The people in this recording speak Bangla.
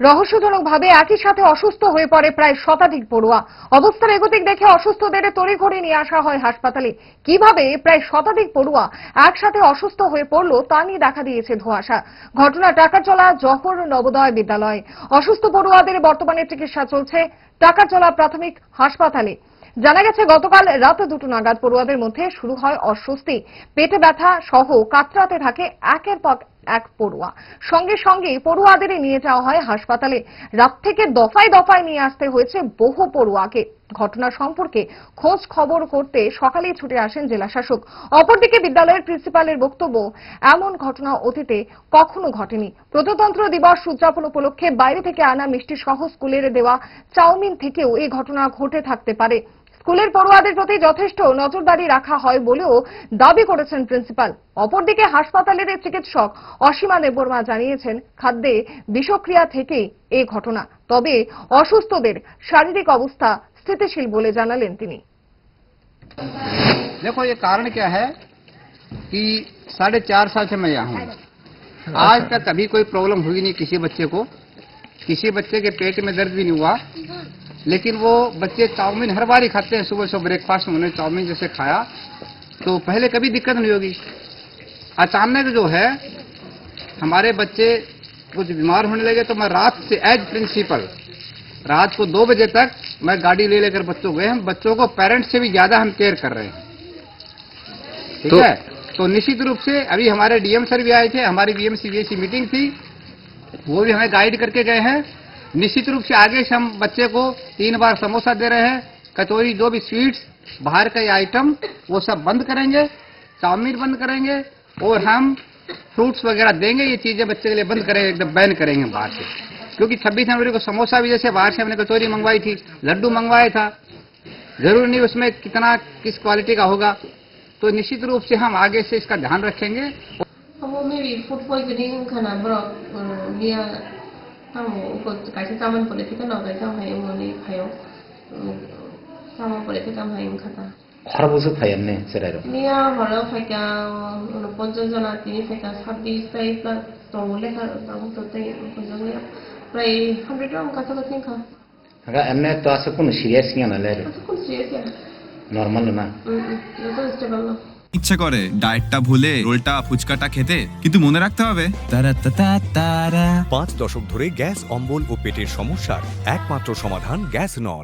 রহস্যজনকভাবে একই সাথে অসুস্থ হয়ে পড়ে প্রায় শতাধিক পড়ুয়া। অবস্থার এগতিক দেখে অসুস্থদের তড়িঘড়ি নিয়ে আসা হয় হাসপাতালে। কীভাবে প্রায় শতাধিক পড়ুয়া একসাথে অসুস্থ হয়ে পড়ল তা নিয়ে দেখা দিয়েছে ধোঁয়াশা। ঘটনা টাকারচলা জহর নবোদয় বিদ্যালয়। অসুস্থ পড়ুয়াদের বর্তমানে চিকিৎসা চলছে টাকারচলা প্রাথমিক হাসপাতালে। জানা গেছে, গতকাল রাত দুটো নাগাদ পড়ুয়াদের মধ্যে শুরু হয় অস্বস্তি। পেটে ব্যথা সহ কাতরাতে থাকে একের পর এক পড়ুয়া। সঙ্গে সঙ্গে পড়ুয়াদের নিয়ে যাওয়া হয় হাসপাতালে। রাত থেকে দফায় দফায় নিয়ে আসতে হয়েছে বহু পড়ুয়াকে। ঘটনা সম্পর্কে খোঁজ খবর করতে সকালেই ছুটে আসেন জেলা শাসক অপরদিকে বিদ্যালয়ের প্রিন্সিপালের বক্তব্য, এমন ঘটনা অতীতে কখনো ঘটেনি। প্রজাতন্ত্র দিবস উদযাপন উপলক্ষে বাইরে থেকে আনা মিষ্টি সহ স্কুলের দেওয়া চাউমিন থেকেও এই ঘটনা ঘটে থাকতে পারে। স্কুলের পড়ুয়াদের প্রতি যথেষ্ট নজরদারি রাখা হয় বলেও দাবি করেছেন প্রিন্সিপাল অপরদিকে হাসপাতালের চিকিৎসক অসীমা দেববর্মা জানিয়েছেন খাদ্যে বিষক্রিয়া থেকেই এই ঘটনা তবে অসুস্থদের শারীরিক অবস্থা স্থিতিশীল বলে জানালেন তিনি देखो ये कारण क्या है कि साढ़े चार साल से मैं यहाँ हूँ आज तक कभी कोई प्रॉब्लम हुई नहीं किसी बच्चे को किसी बच्चे के पेट में दर्द भी नहीं हुआ लेकिन वो बच्चे चाउमीन हर बार ही खाते हैं सुबह सुबह ब्रेकफास्ट में उन्होंने चाउमीन जैसे खाया तो पहले कभी दिक्कत नहीं होगी। अचानक जो है हमारे बच्चे कुछ बीमार होने लगे तो मैं रात से एज प्रिंसिपल रात को दो बजे तक मैं गाड़ी ले लेकर बच्चों गए हम बच्चों को पेरेंट्स से भी ज़्यादा हम केयर कर रहे हैं। ठीक तो- है? तो निश्चित रूप से अभी हमारे डीएम सर भी आए थे हमारी बीएम सीबीएसई मीटिंग थी वो भी हमें गाइड करके गए हैं। निश्चित रूप से आगे से हम बच्चे को तीन बार समोसा दे रहे हैं, कचौरी, जो भी स्वीट्स बाहर का आइटम वो सब बंद करेंगे, चाउमीन बंद करेंगे, और हम फ्रूट्स वगैरह देंगे, ये चीज़ें बच्चे के लिए बंद करेंगे एकदम बैन करेंगे बाहर से। क्योंकि 26 जनवरी को समोसा भी जैसे बाहर से हमने कचौरी मंगवाई थी, लड्डू मंगवाया था, ज़रूर नहीं उसमें कितना, किस क्वालिटी का होगा। तो निश्चित रूप से हम आगे से इसका ध्यान रखेंगे। কাইছে চাওমিন পলি থাকে ন কাইছে ভাই মই খাই চাওমিন পলি থাকে ভাই খাতা খৰবুজো খাই আমি চেৰাইৰ নিয়া ঘৰৰ ফাইকা পঞ্চাছ জনা তিনি ফাইকা ছাব্বিছ তাৰিখ প্লাছ তলে খাওঁ তাতে পঞ্চাছ প্ৰায় হাণ্ড্ৰেড টকা কাঠৰ কাঠি খাওঁ এমনে তো আছে কোন সিৰিয়াস কি না লাইৰে কোন সিৰিয়াস নৰমাল না হুম তো স্টেবল না ইচ্ছে করে ডায়েটটা ভুলে রোলটা ফুচকাটা খেতে কিন্তু মনে রাখতে হবে। তারা তারা তারা পাঁচ দশক ধরে গ্যাস অম্বল ও পেটের সমস্যার একমাত্র সমাধান গ্যাস নল।